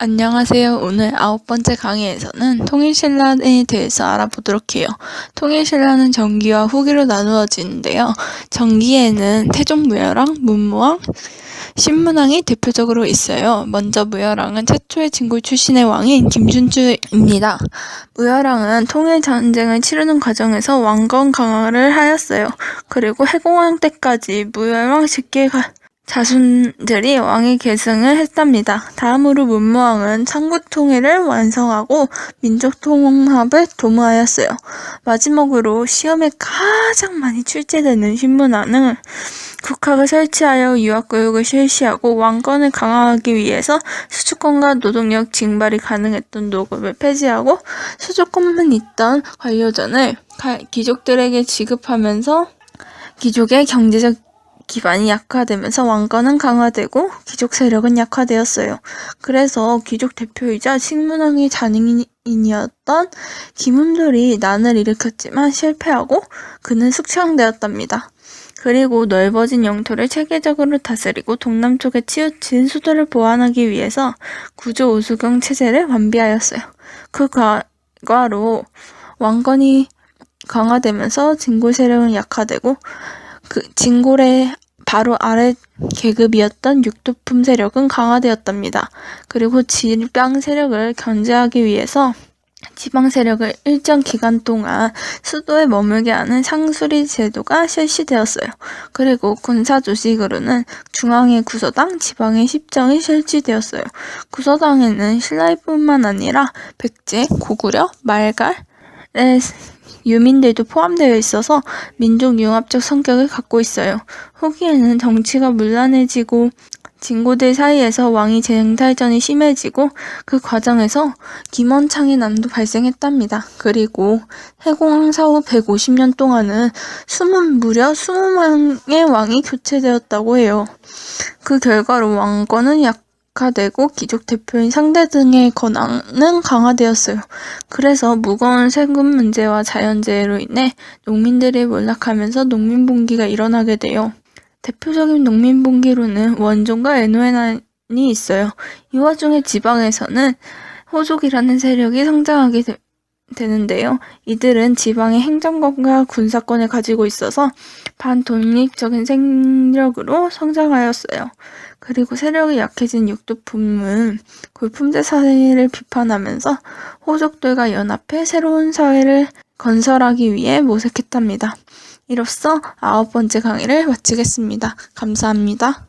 안녕하세요. 오늘 아홉 번째 강의에서는 통일신라에 대해서 알아보도록 해요. 통일신라는 정기와 후기로 나누어지는데요. 정기에는 태종무열왕, 문무왕, 신문왕이 대표적으로 있어요. 먼저 무열왕은 최초의 진골 출신의 왕인 김춘추입니다. 무열왕은 통일 전쟁을 치르는 과정에서 왕권 강화를 하였어요. 그리고 해공왕 때까지 무열왕 직계 가- 자손들이 왕위 계승을 했답니다. 다음으로 문무왕은 창국 통일을 완성하고 민족 통합을 도모하였어요. 마지막으로 시험에 가장 많이 출제되는 신문왕은 국학을 설치하여 유학교육을 실시하고 왕권을 강화하기 위해서 수주권과 노동력 징발이 가능했던 노급을 폐지하고 수주권만 있던 관료전을 가- 귀족들에게 지급하면서 귀족의 경제적 기반이 약화되면서 왕권은 강화되고 귀족 세력은 약화되었어요. 그래서 귀족 대표이자 식문왕의 잔인이었던 김음돌이 난을 일으켰지만 실패하고 그는 숙청되었답니다. 그리고 넓어진 영토를 체계적으로 다스리고 동남쪽에 치우친 수도를 보완하기 위해서 구조 오수경 체제를 완비하였어요. 그 결과로 왕권이 강화되면서 진골 세력은 약화되고 그 진골의 바로 아래 계급이었던 육두품 세력은 강화되었답니다. 그리고 지방 세력을 견제하기 위해서 지방 세력을 일정 기간 동안 수도에 머물게 하는 상수리 제도가 실시되었어요. 그리고 군사 조직으로는 중앙의 구서당, 지방의 십정이 실시되었어요. 구서당에는 신라뿐만 아니라 백제, 고구려, 말갈의 유민들도 포함되어 있어서 민족 융합적 성격을 갖고 있어요. 후기에는 정치가 문란해지고 진고들 사이에서 왕위 쟁탈전이 심해지고 그 과정에서 김원창의 난도 발생했답니다. 그리고 해공왕 사후 150년 동안은 숨은 무려 20명의 왕이 교체되었다고 해요. 그 결과로 왕권은 약 화되고 귀족 대표인 상대 등의 권한은 강화되었어요. 그래서 무거운 세금 문제와 자연재해로 인해 농민들이 몰락하면서 농민분기가 일어나게 돼요. 대표적인 농민분기로는 원종과 애노에난이 있어요. 이 와중에 지방에서는 호족이라는 세력이 성장하게 되, 되는데요. 이들은 지방의 행정권과 군사권을 가지고 있어서 반독립적인 세력으로 성장하였어요. 그리고 세력이 약해진 육두품은 골품제 사회를 비판하면서 호족들과 연합해 새로운 사회를 건설하기 위해 모색했답니다. 이로써 아홉 번째 강의를 마치겠습니다. 감사합니다.